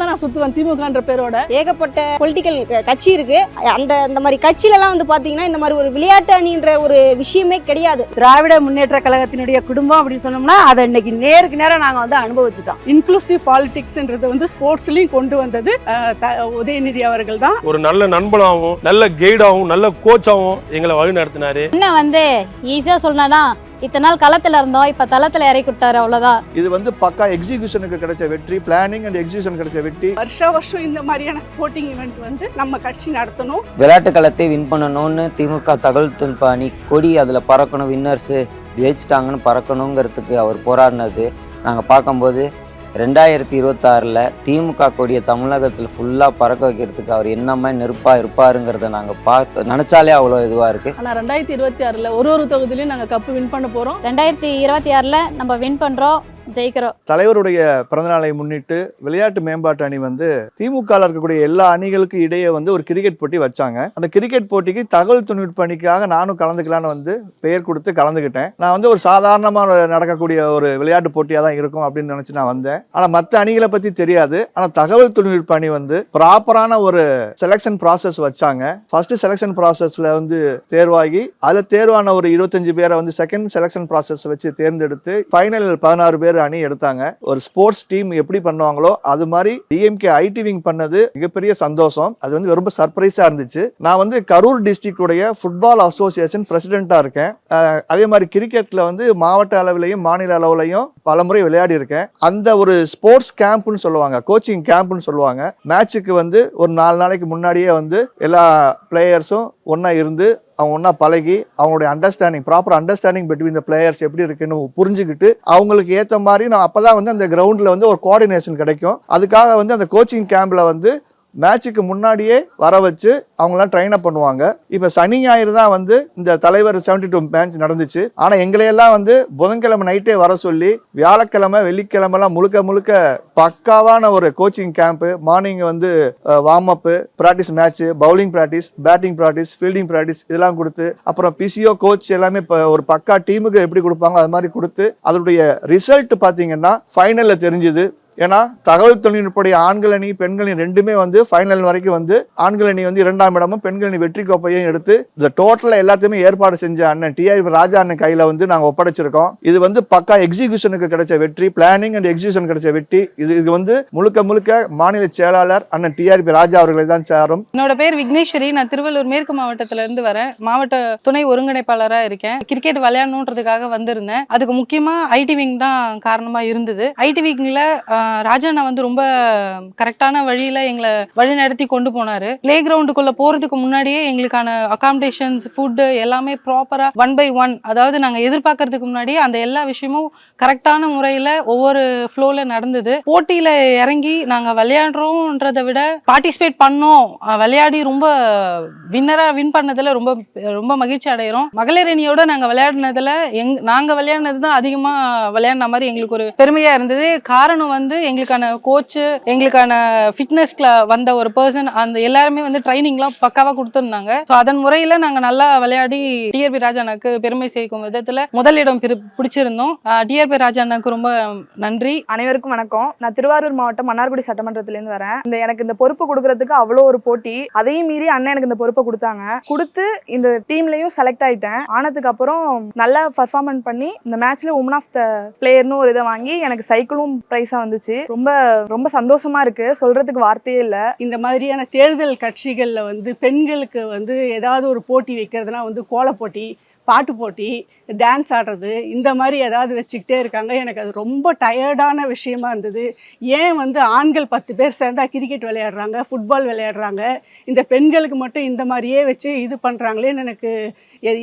தான் நான் சுத்துவேன் திமுகன்ற பேரோட. ஏகப்பட்ட பொலிட்டிக்கல் கட்சி இருக்கு. அந்த இந்த மாதிரி கட்சியிலலாம் வந்து பாத்தீங்கன்னா இந்த மாதிரி ஒரு விளையாட்டு அணின்ற ஒரு விஷயமே கிடையாது. திராவிட முன்னேற்ற கழகத்தினுடைய குடும்பம் அப்படின்னு சொன்னோம்னா அதை இன்னைக்கு நேருக்கு நேரம் நாங்க வந்து அனுபவிச்சுட்டோம். இன்க்ளூசிவ் பாலிடிக்ஸ்ன்றது வந்து ஸ்போர்ட்ஸ்லயும் கொண்டு வந்தது. உதயநிதி அவர்கள் தான். ஒரு நல்ல நண்பனாகவும் நல்ல கைடாகவும் நல்ல கோச்சாகவும் எங்களை வழி நடத்தினாரு. என்ன வந்து ஈஸியாக சொன்னானா இத்தனை நாள் களத்தில் இருந்தோம் இப்போ தளத்தில் இறக்கி விட்டாரு அவ்வளோதான் இது வந்து பக்கா எக்ஸிகியூஷனுக்கு கிடைச்ச வெற்றி பிளானிங் அண்ட் எக்ஸிகியூஷன் கிடைச்ச வெற்றி. வருஷ வருஷம் இந்த மாதிரியான ஸ்போர்ட்டிங் ஈவெண்ட் வந்து நம்ம கட்சி நடத்தணும். விளையாட்டு களத்தை வின் பண்ணணும்னு திமுக தகவல் தொழில்நுட்ப அணி கொடி அதில் பறக்கணும் வின்னர்ஸு ஜெயிச்சிட்டாங்கன்னு பறக்கணுங்கிறதுக்கு அவர் போராடினது. நாங்கள் பார்க்கும்போது ரெண்டாயிரத்தி இருபத்தாறில் திமுக கொடியை தமிழகத்தில் ஃபுல்லாக பறக்க வைக்கிறதுக்கு அவர் என்ன மாதிரி நெருப்பாக இருப்பாருங்கிறத நாங்கள் பார்த்து நினச்சாலே அவ்வளோ இதுவாக இருக்குது ஆனா ரெண்டாயிரத்தி இருபத்தி ஆறுல ஒரு ஒரு தொகுதியிலையும் நாங்க கப்பு வின் பண்ண போறோம். ரெண்டாயிரத்தி இருபத்தி ஆறில் நம்ம வின் பண்ணுறோம் ஜெயிக்கிறோம். தலைவருடைய பிறந்தநாளை முன்னிட்டு விளையாட்டு மேம்பாட்டு அணி வந்து திமுக இருக்கக்கூடிய எல்லா அணிகளுக்கு இடையே வந்து ஒரு கிரிக்கெட் போட்டி வச்சாங்க. அந்த கிரிக்கெட் போட்டிக்கு தகவல் தொழில்நுட்ப அணிக்காக நானும் கலந்துக்கலான்னு வந்து பெயர் கொடுத்து கலந்துக்கிட்டேன். நான் வந்து ஒரு சாதாரணமாக நடக்கக்கூடிய ஒரு விளையாட்டு போட்டியாக தான் இருக்கும் அப்படின்னு நினச்சி நான் வந்தேன். ஆனால் மற்ற அணிகளை பற்றி தெரியாது. ஆனால் தகவல் தொழில்நுட்ப அணி வந்து ப்ராப்பரான ஒரு செலெக்ஷன் ப்ராசஸ் வச்சாங்க. ஃபர்ஸ்ட் செலெக்ஷன் ப்ராசஸில் வந்து தேர்வாகி அதில் தேர்வான ஒரு இருபத்தஞ்சு பேரை வந்து செகண்ட் செலெக்ஷன் ப்ராசஸ் வச்சு தேர்ந்தெடுத்து ஃபைனல் பதினாறு பேர் அணி எடுத்தாங்க. ஒரு ஸ்போர்ட்ஸ் டீம் எப்படி பண்ணுவாங்களோ அது மாதிரி டிஎம்கே ஐடி விங் பண்ணது மிகப்பெரிய சந்தோஷம். அது வந்து ரொம்ப சர்ப்ரைஸா இருந்துச்சு. நான் வந்து கரூர் டிஸ்ட்ரிக்ட் உடைய ஃபுட்பால் அசோசியேஷன் பிரசிடென்டா இருக்கேன். அதே மாதிரி கிரிக்கெட்ல வந்து மாவட்ட அளவிலையும் மாநில அளவுலையும் பலமுறை விளையாடி இருக்கேன் அந்த ஒரு ஸ்போர்ட்ஸ் கேம்ப்னு சொல்லுவாங்க கோச்சிங் கேம்ப்னு சொல்லுவாங்க. மேட்சுக்கு வந்து ஒரு நாலு நாளைக்கு முன்னாடியே வந்து எல்லா பிளேயர்ஸும் ஒன்றா இருந்து அவங்க ஒன்றா பழகி அவங்களுடைய understanding proper understanding between the players எப்படி இருக்குன்னு புரிஞ்சுக்கிட்டு அவங்களுக்கு ஏற்ற மாதிரி நான் அப்போ தான் வந்து அந்த கிரவுண்டில் வந்து ஒரு கோஆர்டினேஷன் கிடைக்கும். அதுக்காக வந்து அந்த கோச்சிங் கேம்பில் வந்து மேட்சுக்கு முன்னாடியே வர வச்சு அவங்களாம் ட்ரெயின் அப் பண்ணுவாங்க. இப்போ சனி ஞாயிறு தான் வந்து இந்த தலைவர் செவன்டி டூ மேட்ச் நடந்துச்சு. ஆனால் எங்களையெல்லாம் வந்து புதன்கிழமை நைட்டே வர சொல்லி வியாழக்கிழமை வெள்ளிக்கிழமெல்லாம் முழுக்க முழுக்க பக்காவான ஒரு கோச்சிங் கேம்ப்பு மார்னிங் வந்து warm up practice match bowling practice batting practice fielding practice இதெல்லாம் கொடுத்து அப்புறம் பிசிஓ கோச் எல்லாமே இப்போ ஒரு பக்கா டீமுக்கு எப்படி கொடுப்பாங்க அது மாதிரி கொடுத்து அதனுடைய ரிசல்ட் பார்த்தீங்கன்னா ஃபைனலில் தெரிஞ்சுது. ஏன்னா தகவல் தொழில்நுட்படைய ஆண்கள் அணி பெண்கள் அணி ரெண்டுமே வந்து ஃபைனல் வரைக்கும் வந்து ஆண்கள் அணி வந்து இரண்டாம் இடமும் பெண்கள் அணி வெற்றி கோப்பையும் எடுத்து இந்த டோட்டலாக எல்லாத்தையுமே ஏற்பாடு செஞ்ச அண்ணன் டிஆர் ராஜா அண்ணன் கையில் வந்து நாங்கள் ஒப்படைச்சிருக்கோம். இது வந்து பக்கா எக்ஸிகியூஷனுக்கு கிடைச்ச வெற்றி பிளானிங் அண்ட் எக்ஸிகியூஷன் கிடைச்ச வெற்றி. இது இது வந்து முழுக்க முழுக்க மாநில செயலாளர் அண்ணன் டிஆர்பி ராஜா அவர்களை தான் சேரும். என்னோட பேர் விக்னேஸ்வரி. நான் திருவள்ளூர் மேற்கு மாவட்டத்துல இருந்து வரேன். மாவட்ட துணை ஒருங்கிணைப்பாளராக இருக்கேன். கிரிக்கெட் விளையாடணுன்றதுக்காக வந்திருந்தேன். அதுக்கு முக்கியமா ஐடி விங் தான் காரணமா இருந்தது. ஐடி விங்ல ராஜண்ணா வந்து ரொம்ப கரெக்டான வழியில எங்களை வழி நடத்தி கொண்டு போனாரு. பிளே கிரவுண்டுக்குள்ள போறதுக்கு முன்னாடியே எங்களுக்கான அகாமடேஷன்ஸ் ஃபுட்டு எல்லாமே ப்ராப்பரா ஒன் பை ஒன் அதாவது நாங்க எதிர்பார்க்கறதுக்கு முன்னாடியே அந்த எல்லா விஷயமும் கரெக்டான முறையில ஒவ்வொரு ஃப்ளோல நடந்தது. போட்டியில இறங்கி நாங்க விளையாடுறோன்றதை விட பார்ட்டிசிபேட் பண்ணோம். விளையாடி ரொம்ப வின்னரா வின் பண்ணதுல ரொம்ப ரொம்ப மகிழ்ச்சி அடைகிறோம் மகளிர் அணியோட நாங்க விளையாடினதுல எங் நாங்க விளையாடினது தான் அதிகமா விளையாடின மாதிரி எங்களுக்கு ஒரு பெருமையா இருந்தது. காரணம் வந்து எங்களுக்கான கோச்சு எங்களுக்கான ஃபிட்னஸ்ல வந்த ஒரு பர்சன் அந்த எல்லாருமே வந்து ட்ரைனிங்லாம் பக்காவாக கொடுத்துருந்தாங்க. ஸோ அதன் முறையில் நாங்கள் நல்லா விளையாடி டிஆர்பி ராஜானாக்கு பெருமை சேர்க்கும் விதத்தில் முதலிடம் பிடிச்சிருந்தோம். டிஆர்பி ராஜானாக்கு ரொம்ப நன்றி. அனைவருக்கும் வணக்கம். நான் திருவாரூர் மாவட்டம் மன்னார்குடி சட்டமன்றத்திலேருந்து வரேன். இந்த எனக்கு இந்த பொறுப்பு கொடுக்கறதுக்கு அவ்வளோ ஒரு போட்டி. அதையும் மீறி அண்ணன் எனக்கு இந்த பொறுப்பை கொடுத்தாங்க. கொடுத்து இந்த டீம்லையும் செலக்ட் ஆயிட்டேன். ஆனதுக்கு அப்புறம் நல்லா பர்ஃபார்மன்ஸ் பண்ணி இந்த மேட்ச்ல உமன் ஆஃப் த பிளேயர்னு ஒரு இதை வாங்கி எனக்கு சைக்கிளும் ப்ரைஸாக வந்துச்சு. ரொம்ப ரொம்ப சந்தோஷமா இருக்கு. சொல்றதுக்கு வார்த்தையே இல்லை. இந்த மாதிரியான தேர்தல் கட்சிகளில் வந்து பெண்களுக்கு வந்து ஏதாவது ஒரு போட்டி வைக்கிறதுனா வந்து கோல போட்டி பாட்டு போட்டி டான்ஸ் ஆடுறது இந்த மாதிரி ஏதாவது வச்சுக்கிட்டே இருக்காங்க. எனக்கு அது ரொம்ப டயர்டான விஷயமா இருந்தது. ஏன் வந்து ஆண்கள் பத்து பேர் சேர்ந்தா கிரிக்கெட் விளையாடுறாங்க ஃபுட்பால் விளையாடுறாங்க இந்த பெண்களுக்கு மட்டும் இந்த மாதிரியே வச்சு இது பண்ணுறாங்களேன்னு எனக்கு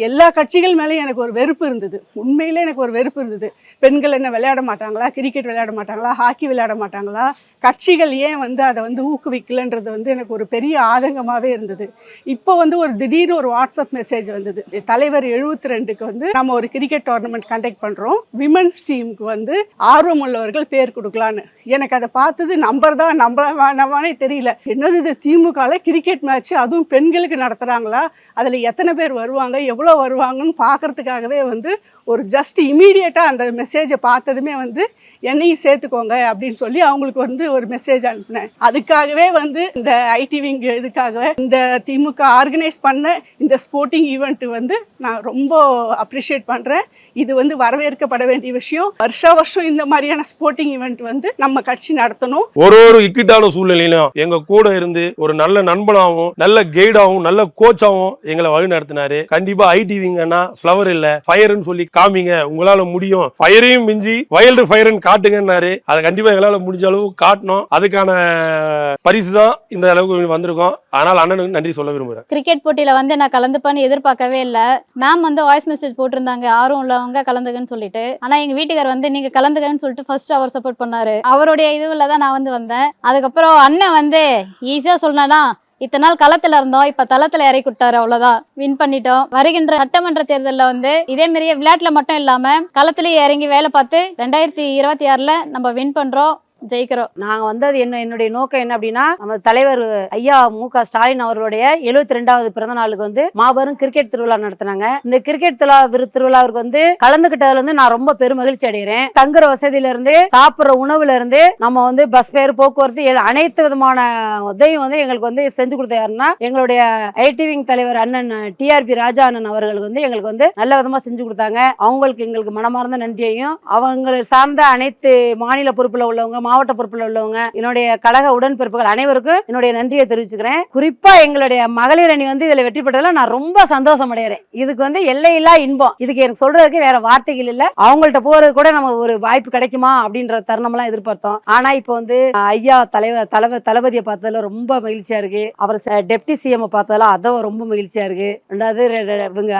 எல்லா கட்சிகள் மேலேயும் எனக்கு ஒரு வெறுப்பு இருந்தது. உண்மையிலே எனக்கு ஒரு வெறுப்பு இருந்தது. பெண்கள் என்ன விளையாட மாட்டாங்களா? கிரிக்கெட் விளையாட மாட்டாங்களா? ஹாக்கி விளையாட மாட்டாங்களா? கட்சிகள் ஏன் வந்து அதை வந்து ஊக்குவிக்கலன்றது வந்து எனக்கு ஒரு பெரிய ஆதங்கமாகவே இருந்தது. இப்போ வந்து ஒரு திடீர்னு ஒரு வாட்ஸ்அப் மெசேஜ் வந்தது. தலைவர் எழுபத்தி ரெண்டுக்கு வந்து நம்ம ஒரு கிரிக்கெட் டோர்னமெண்ட் கண்டக்ட் பண்ணுறோம் விமன்ஸ் டீமுக்கு வந்து ஆர்வம் உள்ளவர்கள் பேர் கொடுக்கலான்னு. எனக்கு அதை பார்த்தது நம்பர் தான் நம்ப வேணாமானே தெரியல. என்னது இது? திமுகவில் கிரிக்கெட் மேட்ச் அதுவும் பெண்களுக்கு நடத்துகிறாங்களா அதில் எத்தனை பேர் வருவாங்க? எவ்வளோ வருவாங்கன்னு பார்க்கறதுக்காகவே வந்து ஒரு ஜஸ்ட் இமீடியட்டாக அந்த மெசேஜை பார்த்ததுமே வந்து என்னையும் சேர்த்துக்கோங்க அப்படின்னு சொல்லி அவங்களுக்கு வந்து ஒரு மெசேஜ் அனுப்பினேன். அதுக்காகவே வந்து இந்த ஐடி விங் இதுக்காக இந்த திமுக ஆர்கனைஸ் பண்ண இந்த ஸ்போர்ட்டிங் ஈவெண்ட் வந்து நான் ரொம்ப அப்ரிஷியேட் பண்ணுறேன் இது வந்து வரவேற்கப்பட வேண்டிய விஷயம். வருஷா வருஷம் இந்த மாதிரியான ஸ்போர்ட்டிங் ஈவெண்ட் வந்து நம்ம கட்சி நடத்தணும். ஒரு ஒரு இக்கட்டான சூழ்நிலையிலும் எங்க கூட இருந்து ஒரு நல்ல நண்பனாகவும் நல்ல கைடாகவும் நல்ல கோச்சாகவும் எங்களை வழி நடத்தினாரு. கண்டிப்பா ஐடி விங்கன்னா ஃபிளவர் இல்ல ஃபயர்னு சொல்லி காமிங்க. உங்களால முடியும். ஃபயரையும் மிஞ்சி வயல்டு ஃபயர்னு காட்டுங்கன்னாரு. அதை கண்டிப்பா எங்களால முடிஞ்ச அளவு காட்டணும். அதுக்கான பரிசு தான் இந்த அளவுக்கு வந்திருக்கோம். ஆனால் அண்ணனுக்கு நன்றி சொல்ல விரும்புகிறேன் கிரிக்கெட் போட்டியில வந்து நான் கலந்துப்பேன்னு எதிர்பார்க்கவே இல்லை. மேம் வந்து வாய்ஸ் மெசேஜ் போட்டிருந்தாங்க. ஆர்வம் உள்ளவங்க கலந்துக்கன்னு சொல்லிட்டு. ஆனா எங்க வீட்டுக்கார் வந்து நீங்க கலந்துக்கன்னு சொல்லிட்டு ஃபர்ஸ்ட் அவர் சப்போர்ட் பண்ணாரு. அவருடைய இதுவில் தான் நான் வந்து வந்தேன். அதுக்கப்புறம் அண்ணன் வந்து ஈஸியா சொன்னா இத்தனை நாள் களத்துல இருந்தோம். இப்ப தளத்துல இறக்கி விட்டாரு. அவ்வளவுதான். வின் பண்ணிட்டோம். வருகின்ற சட்டமன்ற தேர்தலில் வந்து இதே மாதிரியே விளையாட்டுல மட்டும் இல்லாம களத்திலேயே இறங்கி வேலை பார்த்து ரெண்டாயிரத்தி இருபத்தி ஆறுல நம்ம வின் பண்றோம். ஜெயிக்கிறோம். நாங்க வந்தது என்ன என்னுடைய நோக்கம் என்ன அப்படின்னா நம்ம தலைவர் ஐயா மு க ஸ்டாலின் அவர்களுடைய எழுபத்தி ரெண்டாவது பிறந்த நாளுக்கு வந்து மாபெரும் கிரிக்கெட் திருவிழா நடத்தினாங்க. இந்த கிரிக்கெட் திருவிழா திருவிழாவுக்கு திருவிழாவிற்கு வந்து கலந்துகிட்டதுல இருந்து நான் ரொம்ப பெருமகிழ்ச்சி அடைகிறேன். தங்குற வசதியில இருந்து சாப்பிடுற உணவுல இருந்து நம்ம வந்து பஸ் பேர் போக்குவரத்து அனைத்து விதமான உதவியும் வந்து எங்களுக்கு வந்து செஞ்சு கொடுத்த யாருன்னா எங்களுடைய ஐடிவிங் தலைவர் அண்ணன் டிஆர்பி ராஜா அண்ணன் அவர்களுக்கு வந்து எங்களுக்கு வந்து நல்ல விதமா செஞ்சு கொடுத்தாங்க. அவங்களுக்கு எங்களுக்கு மனமார்ந்த நன்றியையும் அவங்களை சார்ந்த அனைத்து மாநில பொறுப்புல உள்ளவங்க மாவட்ட பொறுப்பில் உள்ளவங்க என்னுடைய கழக உடன்பிறப்புகள் அனைவருக்கும் என்னுடைய நன்றியை தெரிவிச்சுக்கிறேன். குறிப்பா எங்களுடைய மகளிர் அணி வந்து இதுல வெற்றி பெற்றதுல நான் ரொம்ப சந்தோஷம் அடைகிறேன் இதுக்கு வந்து எல்லையில்லா இன்பம். இதுக்கு எனக்கு சொல்றதுக்கு வேற வார்த்தைகள் இல்ல. அவங்கள்ட்ட போறது கூட நம்ம ஒரு வாய்ப்பு கிடைக்குமா அப்படின்ற தருணம்லாம் எதிர்பார்த்தோம். ஆனா இப்போ வந்து ஐயா தலைவர் தலைவர் தளபதியை பார்த்ததுல ரொம்ப மகிழ்ச்சியா இருக்கு. அவர் டெப்டி சிஎம் பார்த்ததுல அதுவும் ரொம்ப மகிழ்ச்சியா இருக்கு. ரெண்டாவது இவங்க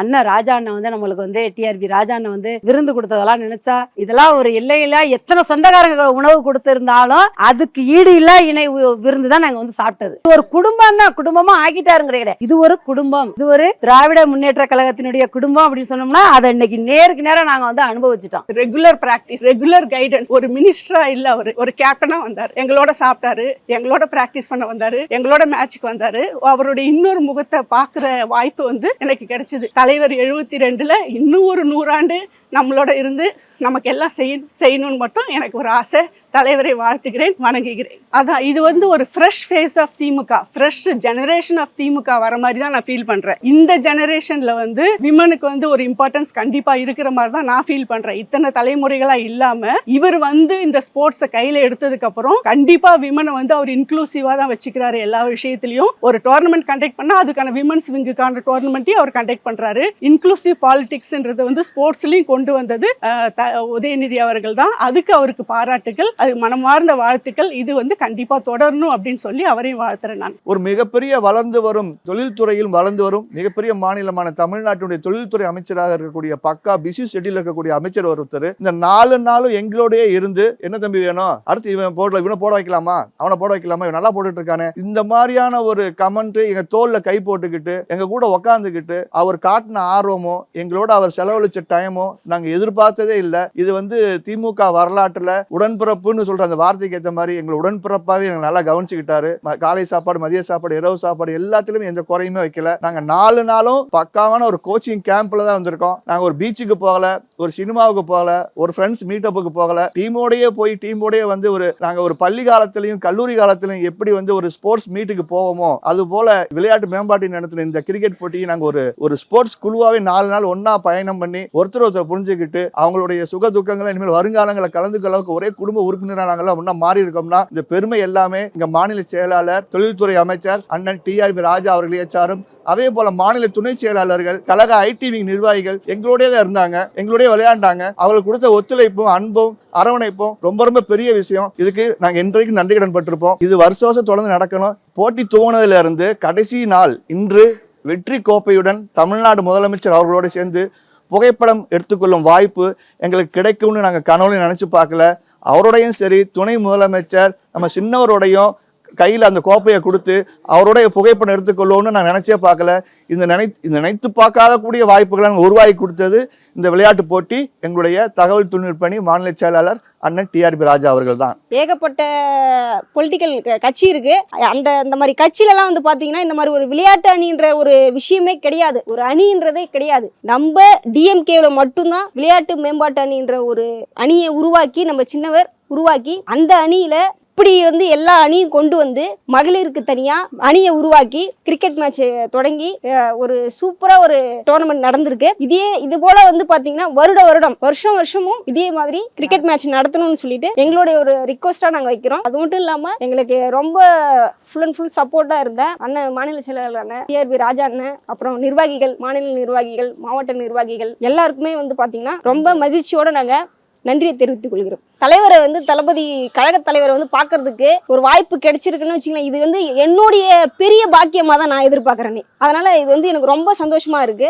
அண்ணன் ராஜா அண்ணன் வந்து நம்மளுக்கு வந்து டிஆர்பி ராஜா அண்ணன் வந்து விருந்து கொடுத்ததெல்லாம் நினைச்சா இதெல்லாம் ஒரு எல்லையில எத்தனை சொந்தக்காரங்க உணவு கொடுத்திருந்தாலும் அதுக்கு ஈடு இல்ல இணை விருந்து தான் நாங்க வந்து சாப்பிட்டது. இது ஒரு குடும்பம் தான் குடும்பமா ஆக்கிட்டாருங்கிற கிடையாது. இது ஒரு குடும்பம். இது ஒரு திராவிட முன்னேற்ற கழகத்தினுடைய குடும்பம் அப்படின்னு சொன்னோம்னா அதை இன்னைக்கு நேருக்கு நேரம் நாங்க வந்து அனுபவிச்சிட்டோம். ரெகுலர் பிராக்டிஸ் ரெகுலர் கைடன்ஸ் ஒரு மினிஸ்டரா இல்ல அவரு ஒரு கேப்டனா வந்தாரு. எங்களோட சாப்பிட்டாரு எங்களோட பிராக்டிஸ் பண்ண வந்தாரு எங்களோட மேட்சுக்கு வந்தாரு. அவருடைய இன்னொரு முகத்தை பாக்குற வாய்ப்பு வந்து எனக்கு கிடைச்சது. தலைவர் எழுபத்தி ரெண்டுல இன்னும் ஒரு நூறாண்டு நம்மளோட இருந்து நமக்கு எல்லாம் செய்யணும் செய்யணும்னு மட்டும் எனக்கு ஒரு ஆசை. தலைவரை வாழ்த்துகிறேன் வணங்குகிறேன். அதான் இது வந்து ஒரு fresh face of DMK fresh generation of DMK வர மாதிரி தான் நான் ஃபீல் பண்றேன். இந்த ஜெனரேஷன்ல வந்து விமனுக்கு வந்து ஒரு இம்பார்ட்டன்ஸ் கண்டிப்பா இருக்கிற மாதிரி தான் நான் ஃபீல் பண்றேன். இத்தனை தலைமுறைகளா இல்லாம இவர் வந்து இந்த ஸ்போர்ட்ஸை கையில எடுத்ததுக்கு அப்புறம் கண்டிப்பா விமனை வந்து அவர் இன்க்ளூசிவா தான் வச்சுக்கிறாரு எல்லா விஷயத்திலையும். ஒரு டோர்னமெண்ட் கண்டக்ட் பண்ணா அதுக்கான விமன்ஸ் விங்குக்கான டோர்னமெண்ட்டையும் அவர் கண்டக்ட் பண்றாரு. இன்க்ளூசிவ் பாலிடிக்ஸ்ன்றது வந்து ஸ்போர்ட்ஸ்லயும் கொண்டு வந்தது த- உதயநிதி அவர்கள் தான். அதுக்கு அவருக்கு பாராட்டுகள் அது மனமார்ந்த வாழ்த்துக்கள். இது வந்து கண்டிப்பா தொடரணும் அப்படின்னு சொல்லி அவரையும் வாழ்த்துறேன் நான். ஒரு மிகப்பெரிய வளர்ந்து வரும் தொழில்துறையில் வளர்ந்து வரும் மிகப்பெரிய மாநிலமான தமிழ்நாட்டினுடைய தொழில்துறை அமைச்சராக இருக்கக்கூடிய பக்கா பிசி ஷெட்யூல் இருக்கக்கூடிய அமைச்சர் ஒருத்தர். இந்த நாலு நாளும் எங்களோடய இருந்து என்ன தம்பி வேணும்? அடுத்து இவன் போடல இவனை போட வைக்கலாமா? அவனை போட வைக்கலாமா? இவன் நல்லா போட்டுட்டு இருக்கானே இந்த மாதிரியான ஒரு கமெண்ட் எங்க தோல்ல கை போட்டுக்கிட்டு எங்க கூட உக்காந்துக்கிட்டு அவர் காட்டின ஆர்வமோ எங்களோட அவர் செலவழிச்ச டைமோ நாங்க எதிர்பார்த்ததே இல்லை. இது வந்து திமுக வரலாற்றுல உடன்பிறப்புன்னு சொல்ற அந்த வார்த்தைக்கு ஏற்ற மாதிரி எங்களை உடன்பிறப்பாவே எங்களை நல்லா கவனிச்சுக்கிட்டாரு. ம- காலை சாப்பாடு மதிய சாப்பாடு இரவு சாப்பாடு எல்லாத்துலயும் எந்த குறையுமே வைக்கல. நாங்க நாலு நாளும் பக்காவான ஒரு கோச்சிங் கேம்ப்ல தான் வந்திருக்கோம். நாங்க ஒரு பீச்சுக்கு போகல ஒரு சினிமாவுக்கு போகல ஒரு ஃப்ரெண்ட்ஸ் மீட்டப்புக்கு போகல. டீமோடயே போய் டீமோடயே வந்து ஒரு நாங்க ஒரு பள்ளி காலத்திலையும் கல்லூரி காலத்திலையும் எப்படி வந்து ஒரு ஸ்போர்ட்ஸ் மீட்டுக்கு போவோமோ அது போல விளையாட்டு மேம்பாட்டின் நடத்தின இந்த கிரிக்கெட் போட்டியை நாங்க ஒரு ஒரு ஸ்போர்ட்ஸ் குழுவாவே நாலு நாள் ஒன்றா பயணம் பண்ணி ஒருத்தர் ஒருத்தர் புரிஞ்சுக்கிட்டு அவங்களுடைய சுக துக்கங்களை இனிமேல் வருங்காலங்களை கலந்துக்க அளவுக்கு ஒரே குடும்ப உறுப்பினராக நாங்கெல்லாம் மாறி இருக்கோம்னா இந்த பெருமை எல்லாமே இங்க மாநில செயலாளர் தொழில்துறை அமைச்சர் அண்ணன் டிஆர்பி ராஜா அவர்களே சாரும் அதே போல மாநில துணை செயலாளர்கள் கழக ஐடிவி நிர்வாகிகள் எங்களோடய தான் இருந்தாங்க எங்களோடய விளையாண்டாங்க. அவர்கள் கொடுத்த ஒத்துழைப்பும் அன்பும் அரவணைப்பும் ரொம்ப ரொம்ப பெரிய விஷயம். இதுக்கு நாங்கள் என்றைக்கும் நன்றி கடன் பட்டிருப்போம் இது வருஷ வருஷம் தொடர்ந்து நடக்கணும். போட்டி துவங்கினதுல இருந்து கடைசி நாள் இன்று வெற்றி கோப்பையுடன் தமிழ்நாடு முதலமைச்சர் அவர்களோடு சேர்ந்து புகைப்படம் எடுத்துக்கொள்ளும் வாய்ப்பு எங்களுக்கு கிடைக்கும்னு நாங்கள் கனவுல நினைச்சு பார்க்கல. அவரோடையும் சரி துணை முதலமைச்சர் நம்ம சின்னவரோடையும் கையில் அந்த கோப்பையை கொடுத்து அவருடைய புகைப்படம் எடுத்துக்கொள்ளணும்னு நான் நினச்சே பார்க்கல. இந்த நினை இந்த நினைத்து பார்க்காத கூடிய வாய்ப்புகளை நாங்கள் உருவாக்கி கொடுத்தது இந்த விளையாட்டு போட்டி எங்களுடைய தகவல் தொழில்நுட்பணி மாநில செயலாளர் அண்ணன் டிஆர்பி ராஜா அவர்கள் தான். ஏகப்பட்ட பொலிட்டிக்கல் கட்சி இருக்கு. அந்த அந்த மாதிரி கட்சியிலலாம் வந்து பார்த்தீங்கன்னா இந்த மாதிரி ஒரு விளையாட்டு அணின்ற ஒரு விஷயமே கிடையாது. ஒரு அணின்றதே கிடையாது. நம்ம டிஎம்கேவில் மட்டும்தான் விளையாட்டு மேம்பாட்டு அணின்ற ஒரு அணியை உருவாக்கி நம்ம சின்னவர் உருவாக்கி அந்த அணியில இப்படி வந்து எல்லா அணியும் கொண்டு வந்து மகளிருக்கு தனியா அணியை உருவாக்கி கிரிக்கெட் மேட்ச் தொடங்கி ஒரு சூப்பரா ஒரு டோர்னமெண்ட் நடந்திருக்கு. இதே இது போல வந்து பாத்தீங்கன்னா வருட வருடம் வருஷம் வருஷமும் இதே மாதிரி கிரிக்கெட் மேட்ச் நடத்தணும்னு சொல்லிட்டு எங்களுடைய ஒரு ரிக்வஸ்டா நாங்க வைக்கிறோம். அது மட்டும் இல்லாம எங்களுக்கு ரொம்ப ஃபுல் அண்ட் ஃபுல் சப்போர்ட்டா இருந்த அண்ணன் மாநில செயலாளர் அண்ணன் டிஆர்பி ராஜா அண்ணன் அப்புறம் நிர்வாகிகள் மாநில நிர்வாகிகள் மாவட்ட நிர்வாகிகள் எல்லாருக்குமே வந்து பாத்தீங்கன்னா ரொம்ப மகிழ்ச்சியோட நாங்க நன்றியை தெரிவித்துக் கொள்கிறோம். தலைவரை வந்து தளபதி கழக தலைவரை வந்து பார்க்கறதுக்கு ஒரு வாய்ப்பு கிடைச்சிருக்குன்னு வச்சுக்கலாம் இது வந்து என்னுடைய பெரிய பாக்கியமாக தான் நான் எதிர்பார்க்குறேனே. அதனால இது வந்து எனக்கு ரொம்ப சந்தோஷமா இருக்கு.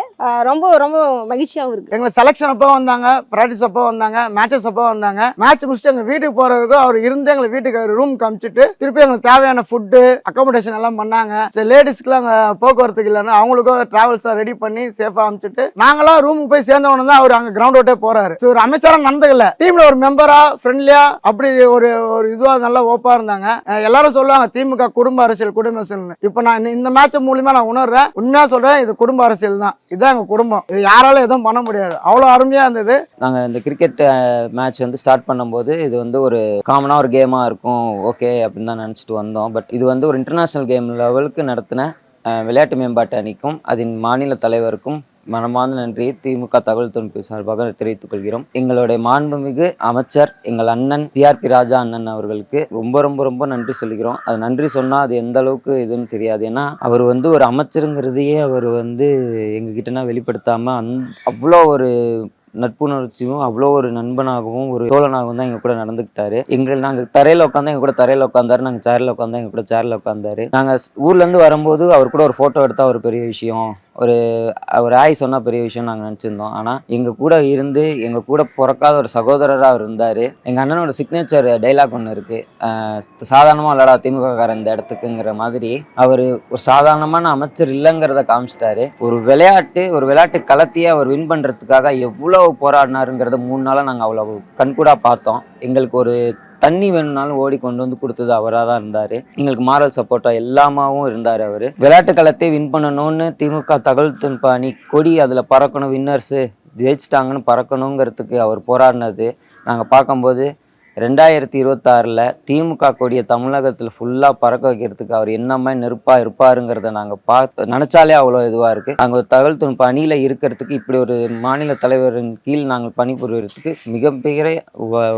ரொம்ப ரொம்ப மகிழ்ச்சியாகவும் இருக்கு. எங்களை செலெக்ஷன் அப்போ வந்தாங்க ப்ராக்டிஸ் அப்போ வந்தாங்க மேட்சஸ் அப்போ வந்தாங்க. மேட்ச் முடிச்சுட்டு எங்க வீட்டுக்கு போறதுக்கும் அவர் இருந்து எங்களை வீட்டுக்கு ரூம் காமிச்சிட்டு திருப்பி எங்களுக்கு தேவையான ஃபுட்டு அக்காமடேஷன் எல்லாம் பண்ணாங்க. சரி லேடிஸ்க்குலாம் அங்கே போக்குவரத்துக்கு இல்லைன்னா அவங்களுக்கும் ட்ராவல்ஸாக ரெடி பண்ணி சேஃபாக அமைச்சிட்டு நாங்களாம் ரூமுக்கு போய் சேர்ந்தவன தான் அவர் அங்கே கிரவுண்ட் விட்டே போறாரு. ஒரு அமைச்சராக நடந்துக்கல. டீம்ல ஒரு மெம்பரா ஃப்ரெண்ட்லியாக அப்படி ஒரு ஒரு இதுவாக நல்லா ஓப்பாக இருந்தாங்க. எல்லாரும் சொல்லுவாங்க திமுக குடும்ப அரசியல் குடும்ப அரசியல்னு. இப்போ நான் இந்த- இந்த மேட்ச் நான் உணர்றேன். உண்மையாக சொல்கிறேன் இது குடும்ப அரசியல் தான். இதுதான் எங்கள் குடும்பம். இது யாராலும் எதுவும் பண்ண முடியாது. அவ்வளோ அருமையாக இருந்தது. நாங்கள் இந்த கிரிக்கெட் மேட்ச் வந்து ஸ்டார்ட் பண்ணும்போது இது வந்து ஒரு காமனாக ஒரு கேமாக இருக்கும். ஓகே அப்படின்னு தான் நினச்சிட்டு வந்தோம். பட் இது வந்து ஒரு இன்டர்நேஷ்னல் கேம் லெவலுக்கு நடத்தின விளையாட்டு மேம்பாட்டு அணிக்கும் அதன் மாநில தலைவருக்கும் மனமார்ந்த நன்றியை திமுக தகவல் தொழில்நுட்ப சார்பாக தெரிவித்துக் கொள்கிறோம். எங்களுடைய மாண்புமிகு அமைச்சர் எங்கள் அண்ணன் டிஆர்பி ராஜா அண்ணன் அவர்களுக்கு ரொம்ப ரொம்ப ரொம்ப நன்றி சொல்கிறோம் அது நன்றி சொன்னால் அது எந்த அளவுக்கு இதுன்னு தெரியாது. ஏன்னா அவர் வந்து ஒரு அமைச்சருங்கிறதையே அவர் வந்து எங்ககிட்டனா வெளிப்படுத்தாமல் அந் அவ்வளோ ஒரு நட்புணர்ச்சியும் அவ்வளோ ஒரு நண்பனாகவும் ஒரு தோழனாகவும் தான் எங்க கூட நடந்துக்கிட்டாரு. எங்கள் நாங்கள் தரையில் உட்காந்தா எங்க கூட தரையில் உட்காந்தாரு நாங்கள் சேரில் உட்காந்தா எங்க கூட சேரில் உட்காந்தாரு நாங்கள் ஊர்லேருந்து வரும்போது அவர் கூட ஒரு ஃபோட்டோ எடுத்தால் ஒரு பெரிய விஷயம். ஒரு ஒரு ஆய் சொன்னால் பெரிய விஷயம் நாங்கள் நினச்சிருந்தோம். ஆனால் எங்கள் கூட இருந்து எங்கள் கூட பிறக்காத ஒரு சகோதரராக அவர் இருந்தார். எங்கள் அண்ணனோட சிக்னேச்சர் டைலாக் ஒன்று இருக்குது சாதாரணமாக விளாடா திமுககாரன் இந்த இடத்துக்குங்கிற மாதிரி. அவர் ஒரு சாதாரணமான அமைச்சர் இல்லைங்கிறத காமிச்சிட்டாரு. ஒரு விளையாட்டு ஒரு விளையாட்டு களத்தையே அவர் வின் பண்ணுறதுக்காக எவ்வளோ போராடினாருங்கிறத மூணு நாளாக நாங்கள் அவ்வளோ கண்கூடாக பார்த்தோம். எங்களுக்கு ஒரு தண்ணி வேணும்னாலும் ஓடி கொண்டு வந்து கொடுத்தது அவராக தான் இருந்தார். எங்களுக்கு மாரல் சப்போர்ட்டாக எல்லாமாவும் இருந்தார் அவர். விளையாட்டு களத்தை வின் பண்ணணும்னு திமுக தகவல் தொழில்நுட்ப அணி கொடி அதில் பறக்கணும் வின்னர்ஸு ஜெயிச்சிட்டாங்கன்னு பறக்கணுங்கிறதுக்கு அவர் போராடினது. நாங்கள் பார்க்கும்போது ரெண்டாயிரத்தி இருபத்தாறில் திமுக கொடியை தமிழகத்தில் ஃபுல்லாக பறக்க வைக்கிறதுக்கு அவர் என்ன மாதிரி நெருப்பாக இருப்பாருங்கிறத நாங்கள் பார்த்து நினச்சாலே அவ்வளோ இதுவாக இருக்குது நாங்கள் ஒரு தகவல் தொழில்நுட்ப அணியில் இருக்கிறதுக்கு இப்படி ஒரு மாநில தலைவரின் கீழ் நாங்கள் பணிபுரிவதற்கு மிகப்பெரிய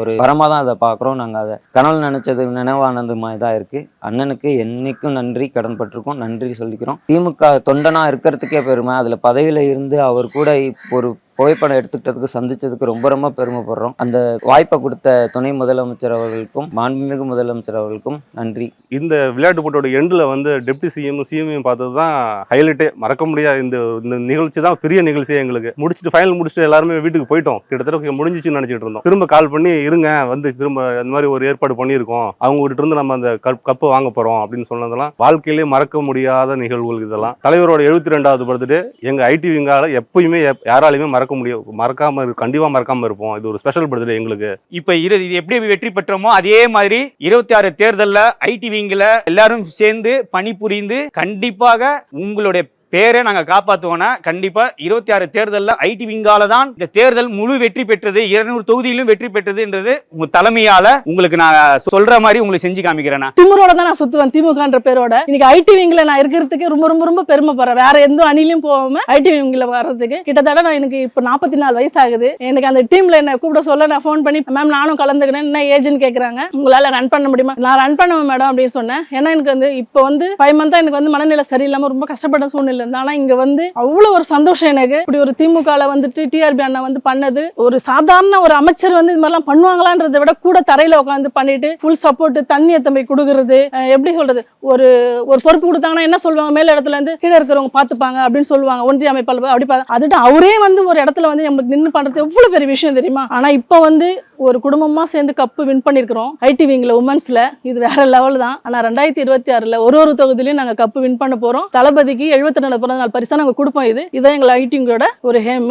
ஒரு வரமாக தான் அதை பார்க்குறோம். நாங்கள் அதை கனவு நினச்சது நினைவானது மாதிரி தான் இருக்குது அண்ணனுக்கு என்றைக்கும் நன்றி கடன்பட்டிருக்கோம் நன்றி சொல்லிக்கிறோம். திமுக தொண்டனாக இருக்கிறதுக்கே பெருமை. அதில் பதவியில் இருந்து அவர் கூட ஒரு புகைப்படம் எடுத்துக்கிட்டதுக்கு சந்திச்சதுக்கு ரொம்ப ரொம்ப பெருமைப்படுறோம். அந்த வாய்ப்பை கொடுத்த துணை முதலமைச்சர் அவர்களுக்கும் மாண்புமிகு முதலமைச்சர் அவர்களுக்கும் நன்றி. இந்த விளையாட்டு போட்டியோட எண்டில் வந்து டெப்டி சிஎம் சிஎம்ஐயும் பார்த்தது தான் ஹைலைட்டே மறக்க முடியாத இந்த இந்த நிகழ்ச்சி தான் பெரிய நிகழ்ச்சியே எங்களுக்கு. முடிச்சுட்டு ஃபைனல் முடிச்சுட்டு எல்லாருமே வீட்டுக்கு போயிட்டோம். கிட்டத்தட்ட முடிஞ்சிச்சுன்னு நினச்சிட்டு இருந்தோம். திரும்ப கால் பண்ணி இருங்க வந்து திரும்ப இந்த மாதிரி ஒரு ஏற்பாடு பண்ணியிருக்கோம். அவங்ககிட்ட இருந்து நம்ம அந்த கப் கப்பு வாங்க போகிறோம் அப்படின்னு சொன்னதெல்லாம் வாழ்க்கையிலே மறக்க முடியாத நிகழ்வுகள் இதெல்லாம். தலைவரோட எழுபத்தி ரெண்டாவது பர்த்டே எங்கள் ஐடி விங்கால எப்பயுமே யாராலையுமே மறக்க முடியும். மறக்காம இரு- கண்டிப்பா மறக்காம இருப்போம். இது ஒரு ஸ்பெஷல் பர்த்டே எங்களுக்கு. இப்ப இரு இது எப்படி வெற்றி பெற்றோமோ அதே மாதிரி இருபத்தி ஆறு தேர்தலில் ஐடி எல்லாரும் சேர்ந்து பணிபுரிந்து கண்டிப்பாக உங்களுடைய பேரை நாங்கள் காப்பாற்றுவோன்னா கண்டிப்பாக இருபத்தி ஆறு தேர்தலில் ஐடி விங்கால தான் இந்த தேர்தல் முழு வெற்றி பெற்றது இருநூறு தொகுதியிலும் வெற்றி பெற்றதுன்றது உங்க தலைமையால உங்களுக்கு நான் சொல்ற மாதிரி உங்களுக்கு செஞ்சு காமிக்கிறேன் நான். தான் நான் சுத்துவேன் திமுகன்ற பேரோட. இன்னைக்கு ஐடி விங்ல நான் இருக்கிறதுக்கு ரொம்ப ரொம்ப ரொம்ப பெருமைப்படுறேன் வேற எந்த அணிலையும் போகாம ஐடி விங்ல வர்றதுக்கு கிட்டத்தட்ட நான் எனக்கு இப்போ நாற்பத்தி நாலு வயசு ஆகுது எனக்கு அந்த டீம்ல என்ன கூப்பிட சொல்ல நான் ஃபோன் பண்ணி மேம் நானும் கலந்துக்கிறேன். என்ன ஏஜென்ட் கேட்குறாங்க உங்களால ரன் பண்ண முடியுமா? நான் ரன் பண்ணுவேன் மேடம் அப்படின்னு சொன்னேன். ஏன்னா எனக்கு வந்து இப்போ வந்து ஃபைவ் மந்த்தா எனக்கு வந்து மனநிலை சரியில்லாம ரொம்ப கஷ்டப்பட்ட சூழ்நிலை. தொகுதியில இருந்து ஆனா இங்க வந்து அவ்வளவு ஒரு சந்தோஷம் எனக்கு. இப்படி ஒரு திமுகல வந்துட்டு டிஆர்பி அண்ணா வந்து பண்ணது. ஒரு சாதாரண ஒரு அமைச்சர் வந்து இது மாதிரிலாம் பண்ணுவாங்களான்றத விட கூட தரையில உட்காந்து பண்ணிட்டு ஃபுல் சப்போர்ட் தண்ணி எத்தமை கொடுக்கறது எப்படி சொல்றது? ஒரு ஒரு பொறுப்பு கொடுத்தாங்கன்னா என்ன சொல்லுவாங்க? மேல இடத்துல இருந்து கீழே இருக்கிறவங்க பார்த்துப்பாங்க அப்படின்னு சொல்லுவாங்க. ஒன்றிய அமைப்பாளர் அப்படி அதுட்டு அவரே வந்து ஒரு இடத்துல வந்து நம்மளுக்கு நின்று பண்றது எவ்வளவு பெரிய விஷயம் தெரியுமா? ஆனா இப்போ வந்து ஒரு குடும்பமா சேர்ந்து கப்பு வின் பண்ணிருக்கிறோம். ஐடி விங்ல உமன்ஸ்ல இது வேற லெவல் தான். ஆனா ரெண்டாயிரத்தி இருபத்தி ஆறுல ஒரு ஒரு தொகுதியிலையும் நாங்க கப்பு வின் பண்ண போறோம். தளபதிக்கு எழுபத்தி பிறந்தநாள் பிறந்த நாள் பரிசா கொடுப்போம் இது. இதான் எங்கள் ஐடிங்களோட ஒரு ஹேமு